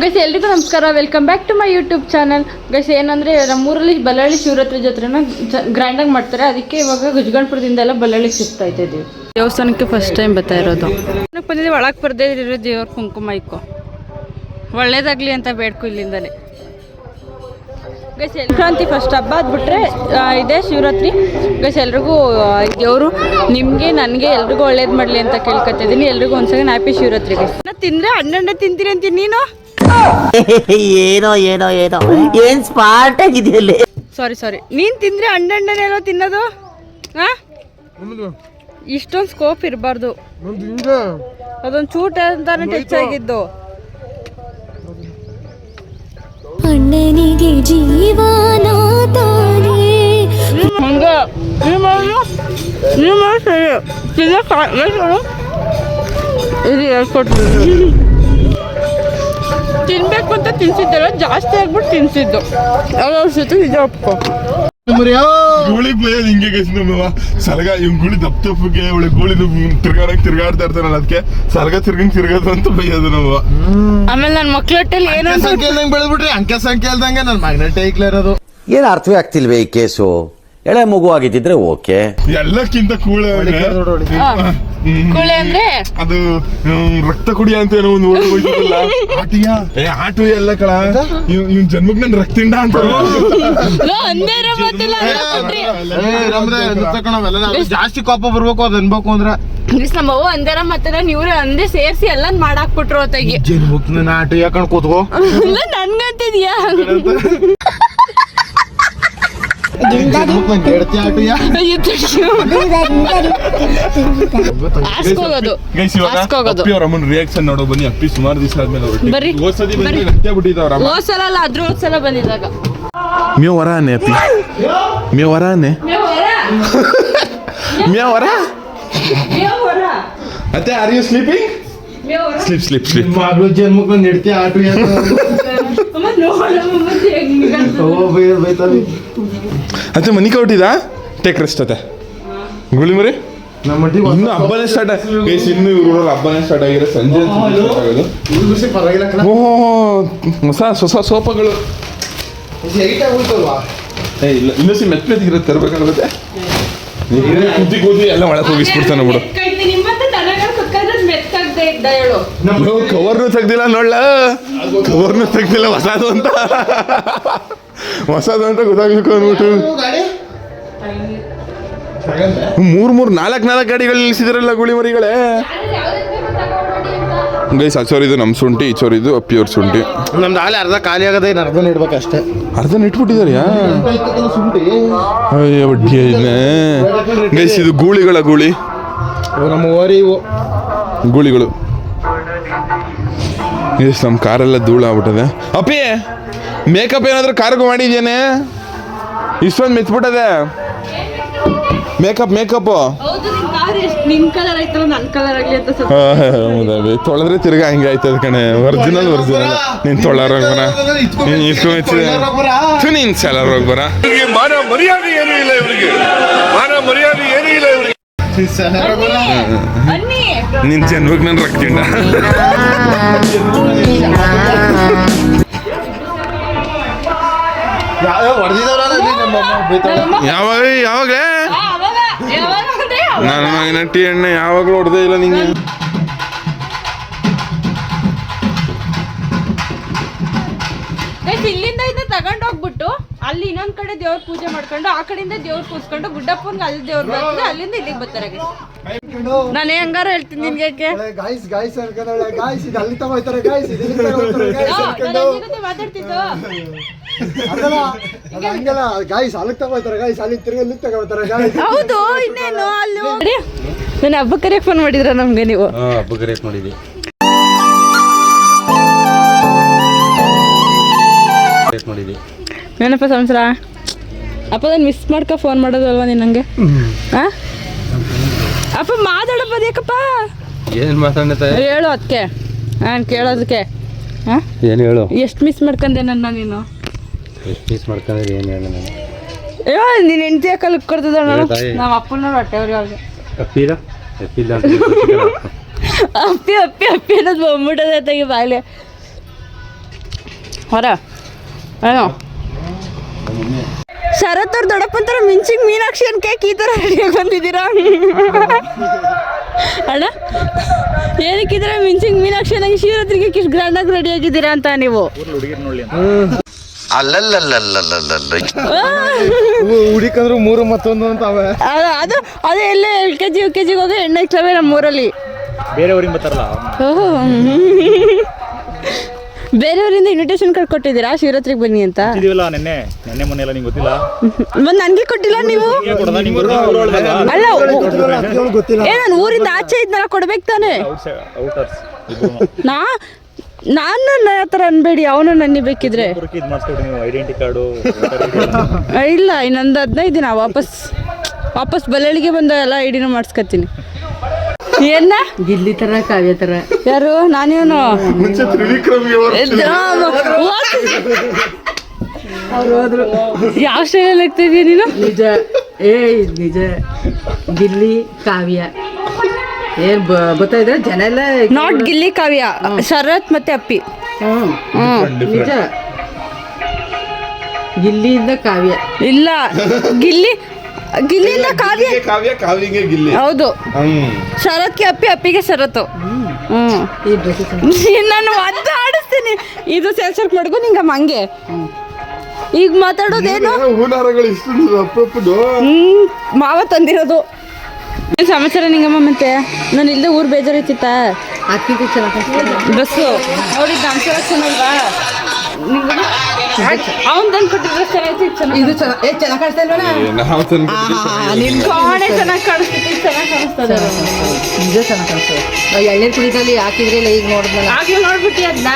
Guys ಎಲ್ರಿಗೂ ನಮಸ್ಕಾರ. Welcome back to my YouTube channel guys ಏನಂದರೆ ನಮ್ಮೂರಲ್ಲಿ ಬಳ್ಳಾಳಿ ಶಿವರಾತ್ರಿ ಜಾತ್ರೆನ ಗ್ರ್ಯಾಂಡಾಗಿ ಮಾಡ್ತಾರೆ. ಅದಕ್ಕೆ ಇವಾಗ ಗುಜ್ಗಣ್ಪುರದಿಂದ ಎಲ್ಲ ಬಳ್ಳಾಳಿಗೆ ಶಿಫ್ಟ್ ಆಯ್ತಾ ಇದೀವಿ ದೇವಸ್ಥಾನಕ್ಕೆ ಫಸ್ಟ್ ಟೈಮ್ ಬರ್ತಾ ಇರೋದು. ಬಂದಿದ್ದೀವಿ ಒಳಗೆ ಬರ್ದೇ ಇರೋ ದೇವ್ರ ಕುಂಕುಮ ಇಕ್ಕೋ. ಒಳ್ಳೇದಾಗಲಿ ಅಂತ ಬೇಡ್ಕು ಇಲ್ಲಿಂದಲೇ. ಗೈಸ್ ಸಂಕ್ರಾಂತಿ ಫಸ್ಟ್ ಹಬ್ಬ ಅದ್ಬಿಟ್ರೆ ಇದೆ ಶಿವರಾತ್ರಿ. ಗೈಸ್ ಎಲ್ರಿಗೂ ದೇವರು ನಿಮಗೆ ನನಗೆ ಎಲ್ರಿಗೂ ಒಳ್ಳೇದು ಮಾಡಲಿ ಅಂತ ಕೇಳ್ಕೊತಿದ್ದೀನಿ ಎಲ್ರಿಗೂ ಒಂದು ಸೆಕೆಂಡ್ ಹ್ಯಾಪಿ ಶಿವರಾತ್ರಿ ಗೈಸ್ ತಿಂದರೆ ಅಣ್ಣ ತಿಂತೀನಿ ಅಂತೀನಿ ನೀನು? ಏನೋ ಏನೋ ಏನೋ. ಏನ್ ಸ್ಮಾರ್ಟ್ ಆಗಿದೆಯಲ್ಲಿ ಸಾರಿ ಸಾರಿ ನೀನು ತಿಂದರೆ ಏನೋ ತಿನ್ನೋದು? ಹಾಂ ಇಷ್ಟೊಂದು ಸ್ಕೋಪ್ ಇರಬಾರ್ದು. ಅದೊಂದು ಚೂಟ ಅಂತಾನೆ ಟಚ್ ಆಗಿದ್ದು. ಅಣ್ಣನಿಗೆ ಜೀವನ ತಾನೇ. ಹಂಗೆ. ಇದು ಹೇಳ್ಕೊಟ್ಬಿಡ್ರಿ ತಿನ್ಬೇಕು ಅಂತ ತಿನ್ಸಿದ್ದಲ್ಲ ಜಾಸ್ತಿ ಆಗ್ಬಿಟ್ಟು ತಿನ್ಸಿದ್ದು. ಜೊತೆ ಇದೆ ಒಪ್ಕೊ. ಗೂಳಿ ಬೈಯೋದು ಹಿಂಗೆ ಗೈಸ್ ಸಲಗ ಇವ್ ಗುಳಿ ದಪ್ಪ ದಪ್ಪಗೆ ಒಳ್ಳೆ ಗುಳಿ ತಿರ್ಗಾಡಕ್ ತಿರ್ಗಾಡ್ತಾ ಇರ್ತಾನಲ್ಲ ಅದಕ್ಕೆ ಸಲಗ ತಿರ್ಗಂಗ್ ತಿರ್ಗದು ಅಂತ ಬೈಯೋದು ನಾವು ಆಮೇಲೆ ನನ್ನ ಮಕ್ಳೊಟ್ಟಲ್ಲಿ ಏನೋ ಸಂಖ್ಯೆ ಇಲ್ದಂಗೆ ಬೆಳೆದ್ಬಿಟ್ರಿ ಅಂಕೆ ಸಂಖ್ಯೆ ಇಲ್ದಂಗೆ ನನ್ನ ಮ್ಯಾಗ್ನೆಟ್ ಐಕ್ಲ ಇರೋದು. ಏನು ಅರ್ಥವೇ ಆಗ್ತಿಲ್ವೇ ಈ ಕೇಸು? ಎಳೆ ಮಗು ಆಗಿದ್ದಿದ್ರೆ ಓಕೆ. ಎಲ್ಲಕ್ಕಿಂತ ಕೂಳ ಕುಳೆ ಅಂದ್ರೆ? ಅದು ರಕ್ತ ಕುಡಿಯ ಅಂತ ಏನೋ ಒಂದು ಓಡ್ ಹೋಯ್ತಲ್ಲ ಆಟಿಯ? ಏ ಆಟು ಎಲ್ಲ ಕಳ ಇವ್ ಇವ್ನ್ ಜನ್ಮಕ್ ನನ್ ರಕ್ತಿಂಡ ಅಂತ. ಜಾಸ್ತಿ ಕೋಪ ಬರ್ಬೇಕು ಅದ್ ಅನ್ಬೇಕು ಅಂದ್ರೆ. ನಮ್ಮ ಅವ್ವ ಅಂದಾರ ಮತ್ತೆ ನೀವ್ರೆ ಅಂದೇ ಸೇರ್ಸಿ ಎಲ್ಲ ಮಾಡಾಕ್ಬಿಟ್ರು ಅತ್ತಾಗಿ. ಜನ್ಮಕ್ ಮುಕ್ನ ಆಟು ಯಾಕಂಡ್ ಕೂತ್ಕೋ. ಇಲ್ಲ ನನ್ಗಂತಿದ್ಯಾ? ಹಾಸ್ಕೋಗೋದು. ಹಾಸ್ಕೋಗೋದು. ಅಮ್ಮನ ರಿಯಾಕ್ಷನ್ ನೋಡೋ ಬನ್ನಿ. ಅಪ್ಪಿ ಸುಮಾರು ದಿವಸ ಆದ್ಮೇಲೆ ಬರ್ರಿ. ಬರ್ರಿ. ಬಂದ್ರೆ ನತ್ಯ ಬಿಟ್ಟಿದ್ದವ್ರ ಅಮ್ಮ? ಹೋದ್ ಸಲ ಅಲ್ಲ ಅದ್ರ ಹೋದ್ ಸಲ ಬಂದಿದ್ದಾಗ ಮ್ಯೋ ವರಾನೆ ಅಪ್ಪಿ ಮ್ಯೋ ವರಾನೆ ಮ್ಯೋ ವರ ಅತ್ತೆ are you sleeping sleep slip slip ಮಗಳು ಜನ್ಮಕ್ಕೆ ನೆಡ್ತಿ ಆಟು ಯಾಕ ಓ ಬೈತಾವಿ ಅತ್ತೆ ಮನಿ ಕೊಟ್ಟಿದ ಟೇಕ್ ರೆಸ್ಟ್ ಅತ್ತೆ ಗುಳಿ ಮರಿ? ಇನ್ನು ಹಬ್ಬನೇ ಸ್ಟಾರ್ಟ್ ಗೈಸ್ ಇನ್ನು ಇವ್ರ ಹಬ್ಬನೇ ಸ್ಟಾರ್ಟ್ ಆಗಿರೋ ಸಂಜೆ ಆಗೋದು ಖುಷಿ ಪರವಾಗಿಲ್ಲ ಕಣ. ಓ ಹೊಸ ಹೊಸ ಸೋಪಗಳು. ಇಲ್ಲ ಇನ್ನೂ ಸಿ ಮೆತ್ತ? ಮೆತ್ತಿಗಿರೋದು ತರಬೇಕಾಗುತ್ತೆ ಕುದಿ ಕೂದಿ ಎಲ್ಲ ಒಳಗೆ ಹೋಗಿಸ್ಬಿಡ್ತಾನೆ ಬಿಡು ನಿಮ್ಮಂತ ದನಗಳು ಕುತ್ಕೊಂಡ್ರೆ ಮೆತ್ತಾಗ್ದೇ ಇದ್ದ ಹೇಳು. ಕವರ್ನು ತೆಗ್ದಿಲ್ಲ ನೋಡ್ಲ? ಕವರ್ನು ತೆಗ್ದಿಲ್ಲ ಹೊಸದು ಅಂತ. ಹೊಸದು ಅಂತ ಗೊತ್ತಾಗ್ಲಿಕ್ಕೆ ಅಂದ್ಬಿಟ್ಟು ಮೂರ್ ಮೂರ್ ನಾಲ್ಕು ನಾಲ್ಕು ಗಾಡಿಗಳು ನಿಲ್ಸಿದ್ರಲ್ಲ ಗುಳಿ ಮರಿಗಳೇ? ಗೈಸ್ ಅಚೋರಿದು ಇದು ನಮ್ಮ ಶುಂಠಿ ಈಚೋರ್ ಇದು ಅಪ್ಪಿಯವ್ರ ಶುಂಠಿ. ನಮ್ದು ಆಲೆ ಅರ್ಧ ಖಾಲಿ ಆಗದೆ ಇನ್ನು ಅರ್ಧ ನೀಡ್ಬೇಕಷ್ಟೇ ಅರ್ಧ ಇಟ್ಬಿಟ್ಟಿದಾರ್ಯಾ? ಸುಂಟಿ ಅಯ್ಯೋ ಬಡ್ಡಿ ಗೈಸ್ ಇದು ಗೂಳಿಗಳ ಗೂಳಿ. ನಮ್ಮ ಓರಿ ಗೂಳಿಗಳು. ಗೈಸ್ ನಮ್ಮ ಕಾರೆಲ್ಲ ಧೂಳು ಆಗ್ಬಿಟ್ಟದೆ ಅಪ್ಪಿ! ಮೇಕಪ್ ಏನಾದರೂ ಕಾರ್ಗೂ ಮಾಡಿದ್ಯೇನೆ? ಇಷ್ಟೊಂದು ಮೆಚ್ಬಿಟ್ಟದೆ ಮೇಕಪ್ ಮೇಕಪ್ಪು. ಹೌದು ನಿನ್ ಕಾರ್ ನಿನ್ ಕಲರ್ ಆಯ್ತಲ್ಲ ನನ್ ಕಲರ್ ಆಗ್ಲಿ ಅಂತ ಸ್ವಲ್ಪ ತೊಳೆದ್ರೆ ತಿರ್ಗಾ ಹಿಂಗೆ ಆಯ್ತದ ಕಣೆ. ಒರಿಜಿನಲ್ ಒರಿಜಿನಲ್ ನಿನ್ ತೊಳಾರ ಹೋಗ್ಬರ ನೀನು ಇಷ್ಟು ನೀನು ಸೆಲರ್ ಹೋಗಿ ಬರ. ಮಾನ ಮರ್ಯಾದೆ ಏನೂ ಇಲ್ಲ ಇವರಿಗೆ. ಮಾನ ಮರ್ಯಾದೆ ಏನೂ ಇಲ್ಲ ಇವರಿಗೆ. ನಿನ್ ಜನ್ಮಕ್ಕೆ ನಾನು ರಕ್ತಿಂಡ ಯಾವಾಗ ಯಾವಾಗಲೇ? ಆ, ಯಾವಾಗ ಅಂದ್ರೆ ಅವಾಗ. ನನ್ನ ಮಗನ ಟೀ ಎಣ್ಣೆ ಯಾವಾಗಲೂ ಹೊಡೆದೇ ಇಲ್ಲ ನಿಂಗೆ. ಇಲ್ಲಿಂದ ಇದು ತಗೊಂಡ್ ಹೋಗ್ಬಿಟ್ಟು ಅಲ್ಲಿ ಇನ್ನೊಂದ್ ಕಡೆ ದೇವ್ರ ಪೂಜೆ ಮಾಡ್ಕೊಂಡು ಆ ಕಡೆಯಿಂದ ದೇವ್ರ ಕೂಸ್ಕೊಂಡು ಗುಡ್ಡಪ್ಪನ್ಗೆ ಅಲ್ಲಿ ದೇವ್ರ ಬರ್ತದೆ ಅಲ್ಲಿಂದ ಇಲ್ಲಿಗೆ ಬರ್ತಾರೆ ನಾನು ಹೆಂಗಾರ ಹೇಳ್ತೀನಿ ನಿನ್ಗೆ ಯಾಕೆ? ಗಾಯ್ಸ್ ಗಾಯ್ಸ್ ಗಾಯ್ಸ್ ಇದು ಅಲ್ಲಿ ತಗೋತಾರೆ ಗಾಯ್ಸ್ ಮಾತಾಡ್ತಿದ್ದು. ಅದಲ್ಲ ಅದು ಹಂಗಲ್ಲ. ಗಾಯ್ಸ್ ಅಲ್ಲಿಗೆ ತಗೋತಾರೆ ಗಾಯ್ಸ್ ಅಲ್ಲಿ ತಿರ್ಗಿ ಇಲ್ಲಿ ತಗೋಯ್ತಾರೆ ಗಾಯ್ಸ್ ಹೌದು ಇನ್ನೇನು ಅಲ್ಲಿ. ನಾನು ಹಬ್ಬ ಕರೆಯಕ್ಕೆ ಫೋನ್ ಮಾಡಿದ್ರ ನಮ್ಗೆ ನೀವು? ಹಬ್ಬ ಕರೆಯಕ್ ಮಾಡಿದ್ವಿ. ಮಾಡಿದ್ವಿ. ಏನಪ್ಪ ಸಂಸಾರ? ಅಪ್ಪ ನಾನು ಮಿಸ್ ಮಾಡ್ಕೊ ಫೋನ್ ಮಾಡೋದಲ್ವಾ ನೀನು ನಂಗೆ? ಹಾಂ ಅಪ್ಪ ಮಾತಾಡಪ್ಪ ಅದೇಕಪ್ಪ ಏನು ಮಾತಾಡ್ತಾ ಹೇಳು ಅದಕ್ಕೆ ನಾನು ಕೇಳೋದಕ್ಕೆ. ಹಾಂ ಏನು ಹೇಳು? ಎಷ್ಟು ಮಿಸ್ ಮಾಡ್ಕೊಂಡೆ ನನ್ನ ನೀನು? ಎಷ್ಟು ಪೀಸ್ ಮಾಡ್ಕೊಂಡ್ರೆ ಏನು ಹೇಳು ನಾನು ಅಯ್ಯೋ ನೀನು ಹೆಂಡತಿ ಯಾಕಲ್ಲಿ ಕೊಡ್ತದ ನಾನು ತಾಯಿ. ನಮ್ಮ ಅಪ್ಪನ ಹೊಟ್ಟೆ ಅವ್ರಿಗೆ ಅವ್ರಿಗೆ. ಅಪ್ಪಿಲ್ಲ ಅಪ್ಪಿಲ್ಲ ಅಂತ ಅಪ್ಪಿ ಅಪ್ಪಿ ಅಪ್ಪಿ ಅನ್ನೋದು ಬಂದ್ಬಿಟ್ಟದೆ ತೆಗಿ ಬಾಯ್ಲೆ ಹೊರ. ಏನೋ ಶರತ್ ಅವ್ರ ದೊಡ್ಡಪ್ಪಂತರ ಮಿಂಚಿಂಗ್ ಮೀನಾಕ್ಷಿ ಅನ್ ಕೇಕ್ ಈ ಥರ ರೆಡಿಯಾಗಿ ಬಂದಿದ್ದೀರಾ? ಅಣ್ಣ ಏನಕ್ಕಿದ್ರೆ ಮಿಂಚಿಂಗ್ ಮೀನಾಕ್ಷಿ ನಂಗೆ ಶಿವರಾತ್ರಿಗೆ ಕಿಶ್ ಗ್ರ್ಯಾಂಡಾಗಿ ರೆಡಿ ಆಗಿದ್ದೀರಾ ಅಂತ ನೀವು? ಹುಡಿಕಂದ್ರು ಮೂರು ಮತ್ತೊಂದು ಅಂತ ಅವೆ ಅದು ಅದು ಎಲ್ಲೇ L K G U K ಜಿಗೆ ಹೋಗಿ ಎಣ್ಣೆ ಇಕ್ಲವೆ ನಮ್ಮ ಊರಲ್ಲಿ ಬೇರೆಯವ್ರಿಗೆ ಬರ್ತಾರಲ್ಲ ಓಹೋ ಬೇರೆಯವರಿಂದ ಇನ್ವಿಟೇಷನ್ ಕಾರ್ಡ್ ಕೊಟ್ಟಿದ್ದೀರಾ ಶಿವರಾತ್ರಿಗೆ ಬನ್ನಿ ಅಂತ ಇದೀವಲ್ಲ ನೆನ್ನೆ ನೆನ್ನೆ ಮೊನ್ನೆ ಎಲ್ಲ ನಿಂಗೆ ಗೊತ್ತಿಲ್ಲ ಮತ್ತೆ ನನಗೆ ಕೊಟ್ಟಿಲ್ಲ ನೀವು ನೀವೇ ಕೊಡೋದಾ? ನಿಂಗೆ? ಅಲ್ಲ ಏ ನಾನು ಊರಿಂದ ಆಚೆ ಇದ್ನಲ್ಲ ಕೊಡ್ಬೇಕು ತಾನೆ ಇಬ್ರು. ನಾ ನಾನು ನನ್ನ ಹತ್ರ ಅನ್ಬೇಡಿ ಅವನು ನನ್ನ ಬೇಕಿದ್ರೆ ಐಡೆಂಟಿ ಕಾರ್ಡು ಇಲ್ಲ ಇನ್ನೊಂದು ಹದಿನೈದು ದಿನ ವಾಪಸ್ ವಾಪಸ್ ಬಳ್ಳಾಳಿಗೆ ಬಂದ ಎಲ್ಲ ಐಡಿನೂ ಮಾಡಿಸ್ಕೊತೀನಿ. ಏನ? ಗಿಲ್ಲಿ ತರ ಕಾವ್ಯ ತರ. ಯಾರು? ನಾನೇನು? ಯಾವ ಸ್ಟೈಲಲ್ಲಿ ಆಗ್ತಿದ್ಯಾ ನೀನು? ನಿಜ ಏ ಇದ್ ನಿಜ. ಗಿಲ್ಲಿ ಕಾವ್ಯ. ಏನ್ ಜನ ಎಲ್ಲ ನಾಟ್ ಗಿಲ್ಲಿ ಕಾವ್ಯ ಶರತ್ ಮತ್ತೆ ಅಪ್ಪಿ. ಹ್ಮ್ ನಿಜ. ಗಿಲ್ಲಿಯಿಂದ ಕಾವ್ಯ. ಇಲ್ಲ ಗಿಲ್ಲಿ ಗಿಲ್ಲಿಯಿಂದ ಕಾವ್ಯ. ಕಾವ್ಯ ಕಾವ್ಯಂಗೆ ಗಿಲ್ಲಿ. ಹೌದು. ಶರತ್ಗೆ ಅಪ್ಪಿ ಅಪ್ಪಿಗೆ ಶರತ್ತು. ಹ್ಮ್. ಈ ಡ್ರೆಸ್ ನಾನು ಅದ ಆಡಿಸ್ತೀನಿ ಇದು ಸೆಲ್ಸರ್ ಮಾಡ್ಕೊ ನಿಂಗಮ್ಮ ಹಂಗೆ. ಈಗ ಮಾತಾಡೋದೇನು? ಹೂನಾರಗಳು ಇಷ್ಟು ಮಾವ ತಂದಿರೋದು. ಸಮಾಚಾರ ನಿಂಗಮ್ಮ ಮತ್ತೆ? ನಾನು ಇಲ್ಲದೆ ಊರ್ ಬೇಜಾರೈತಿತ್ತ ಬಸ್ಸು. ಅವ್ರಿಗೆ ನೋಡಿ ನಮ್ಮ ಚೆನ್ನಾಗಿಲ್ವಾ? ಅವ್ನ್ ತಂದು ಕೊಟ್ಟಿದ್ದ ಡ್ರೆಸ್ ಚೆನ್ನಾಗೈತಿ ಚೆನ್ನಾಗಿ ಇದು ಚೆನ್ನಾಗಿ ಏ ಚೆನ್ನಾಗಿ ಕಾಣಿಸ್ತಾ ಇಲ್ವಣ ನಾವು ತಂದ್ಬಿಟ್ಟಿದ್ದೀವಿ ಕಾಣೆ ಚೆನ್ನಾಗಿ ಕಾಣಿಸ್ತೈತಿ ಚೆನ್ನಾಗಿ ಕಾಣಿಸ್ತದೆ ನಿಜ ಚೆನ್ನಾಗಿ ಕಾಣಿಸ್ತದೆ ನಾವು ಎಳ್ನೀರು ಕುಡಿದಲ್ಲಿ ಹಾಕಿದ್ರೆ ಈಗ ನೋಡಿದ್ನಲ್ಲ. ಆಗ್ಲೇ ನೋಡ್ಬಿಟ್ಟಿ ಅದನ್ನ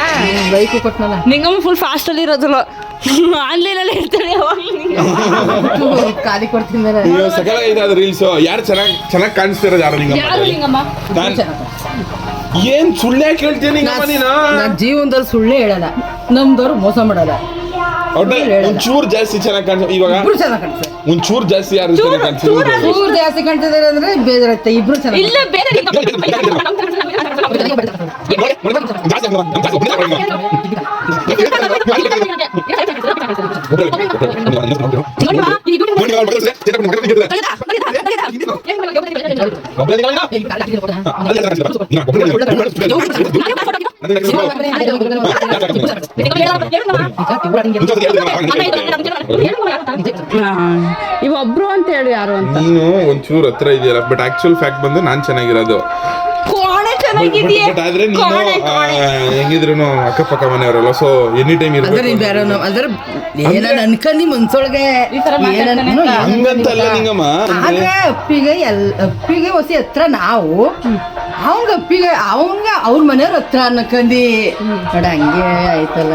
ಬೈಕು ಕೊಟ್ನಲ್ಲ. ನಿಂಗಮ್ಮ ಫುಲ್ ಫಾಸ್ಟ್ ಅಲ್ಲಿ ಇರೋದಿಲ್ಲ ಆನ್ಲೈನ್ ಅಲ್ಲಿ ಕೊಡ್ತೀನಿ ಸಕಲ ಇದಾದ ರೀಲ್ಸ್ ಯಾರು ಚೆನ್ನಾಗಿ ಚೆನ್ನಾಗಿ ಕಾಣಿಸ್ತಿರೋದು ಯಾರು ನಿಂಗಮ್ಮ? ಯಾರು ನಿಂಗಮ್ಮ? ನಾನ್- ಏನ್ ಸುಳ್ಳು ಕೇಳ್ತೀನಿ ಹೇಳ್ತೀಯ ನೀನು? ನಾನು ಜೀವನದಲ್ಲಿ ಸುಳ್ಳೇ ಹೇಳಲ್ಲ. ನಮ್ದವ್ರು ಮೋಸ ಮಾಡಲ್ಲ. ಒಟ್ಟೆ ಒಂಚೂರು ಜಾಸ್ತಿ ಚೆನ್ನಾಗಿ ಕಾಣಿಸ್ ಇವಾಗ ಇಬ್ರು ಚೆನ್ನಾಗಿ ಕಾಣಿಸ್ತಾರೆ ಒಂಚೂರ್ ಜಾಸ್ತಿ ಯಾರು ಚೆನ್ನಾಗಿ ಜಾಸ್ತಿ ಕಾಣ್ತಿದ್ದಾರೆ ಅಂದ್ರೆ ಬೇಜಾರಾಗ್ತದೆ ಇಬ್ರು ಚೆನ್ನಾಗಿ ಇಲ್ಲ ಬೇರೆ ಇವೊಬ್ರು ಅಂತ ಹೇಳಿ ಯಾರು ಅಂತ. ನೀನು ಒಂಚೂರು ಹತ್ರ ಇದೆಯಲ್ಲ ಬಟ್ ಆಕ್ಚುಯಲ್ ಫ್ಯಾಕ್ಟ್ ಬಂದು ನಾನ್ ಚೆನ್ನಾಗಿರೋದು. ಚೆನ್ನಾಗಿದೆಯೇ ಬಟ್ ಆದ್ರೆ ನೀನು ಕೋಣೆ, ಕೋಣೆ. ಹೆಂಗಿದ್ರು ಅಕ್ಕಪಕ್ಕ ಮನೆಯವರಲ್ಲ ಸೊ ಎನಿ ಟೈಮ್ ಅಂದ್ರೆ ನೀನ್ ಇರ್ಬೇಕು ಬೇರೆ ಅದ್ರ ಏನಾನ ಅನ್ಕೊಂಡಿ ಮನ್ಸೊಳಗೆ ಈ ತರ ಏನಾನ- ಮಾತಾಡ್ತಾನೆ ಹ್ಮ್, ಹಂಗಂತಲ್ಲ ನಿಂಗಮ್ಮ ಅಂದ್ರೆ ಆದ್ರೆ ಅಪ್ಪಿಗೆ ಎಲ್ ಅಪ್ಪಿಗೆ ಹೊಸಿ ಹತ್ರ ನಾವು ಅವಂಗ ಅಪ್ಪಿಗೆ ಅವಂಗ ಅವ್ರ ಮನೆಯವ್ರ ಹತ್ರ ಅನ್ಕಂದಿ ನೋಡ ಹಂಗೆ ಆಯ್ತಲ್ಲ.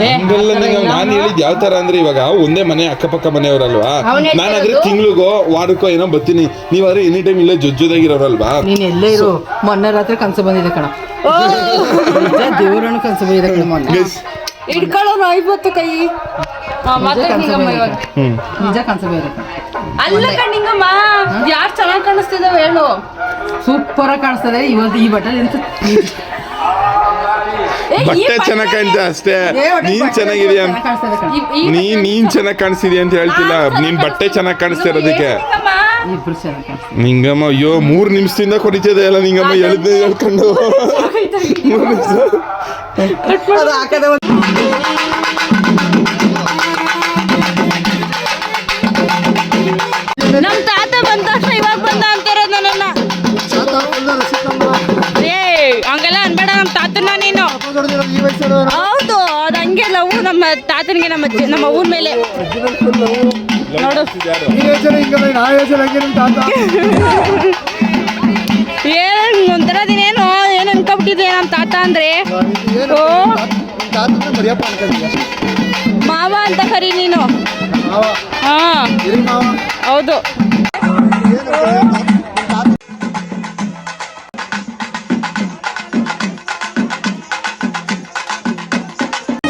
ಹಂಗಲ್ಲ ನಾನ್ ಹೇಳಿದ್ ಯಾವ ತರ ಅಂದ್ರೆ ಇವಾಗ ಒಂದೇ ಮನೆ ಅಕ್ಕಪಕ್ಕ ಮನೆಯವರಲ್ವಾ? ನಾನಾದ್ರೆ ತಿಂಗ್ಳಿಗೋ ವಾರಕ್ಕೋ ಏನೋ ಬರ್ತೀನಿ. ನೀವಾದ್ರೆ ಎನಿ ಟೈಮ್ ಇಲ್ಲೇ ಜೊಜ್ಜೋದಾಗಿರೋರಲ್ವಾ ನೀನ್ ಎಲ್ಲೇ ಇರು. ಮೊನ್ನೆ ರಾತ್ರಿ ಕನ್ಸು ಬಂದಿದೆ ಕಣ. ದೇವರನ್ನು ಕನ್ಸ ಕನ್ಸು ಬಂದಿದೆ ಕಣ ಮೊನ್ನೆ. ಇಟ್ಕೊಳ್ಳೋನು ಐವತ್ತು ಕೈ. ಹಾ, ಮಾತಾಡ್ ನಿಂಗಮ್ಮ ಇವಾಗ. ನಿಜ ಕನ್ಸು ಬಂದಿದೆ ಕಣ. ಅಲ್ಲ ಕಣ್ಣಿಂಗಮ್ಮ ಯಾರು ಚೆನ್ನಾಗಿ ಕಾಣಿಸ್ತಿದಾವೆ ಹೇಳು. ಸೂಪರ್ ಆಗಿ ಕಾಣಿಸ್ತದೆ. ಇವತ್ತು ಈ ಬಟ್ಟೆ ಎಂತ ಬಟ್ಟೆ ಚೆನ್ನಾಗಿ ಕಾಣ್ತಾ ಅಷ್ಟೇ. ನೀನ್ ಚೆನ್ನಾಗಿದ್ಯಾ? ನೀ ನೀನ್ ಚೆನ್ನಾಗಿ ಕಾಣಿಸ್ತಿದ್ಯಾ ಅಂತ ಹೇಳ್ತಿಲ್ಲ. ನಿನ್ ಬಟ್ಟೆ ಚೆನ್ನಾಗಿ ಕಾಣಿಸ್ತಾ ಇರೋದಕ್ಕೆ. ನಿಂಗಮ್ಮ. ಅಯ್ಯೋ ಮೂರ್ ನಿಮಿಷದಿಂದ ಕೊಡಿತದೆ ಅಲ್ಲ ನಿಂಗಮ್ಮ ಎಳ್ದು ಹೇಳ್ಕೊಂಡು ಮೂರ್ ನಿಮಿಷ. ಹೌದು ಅದ್ ಹಂಗೆ ಲವ್ ನಮ್ಮ ತಾತನಿಗೆ ನಮ್ಮ ಅಜ್ಜಿ ನಮ್ಮ ಊರ್ ಮೇಲೆ. ನೋಡು. ದಿನ ಏನು ಒಂಥರ ದಿನೇನು ಏನ್ ಅನ್ಕೊಬಿಟ್ಟಿದೆ ನಮ್ ತಾತ ಅಂದ್ರೆ? ಓ. ಮಾವ ಅಂತ ಕರಿ ನೀನು. ಹಾ. ಹೌದು.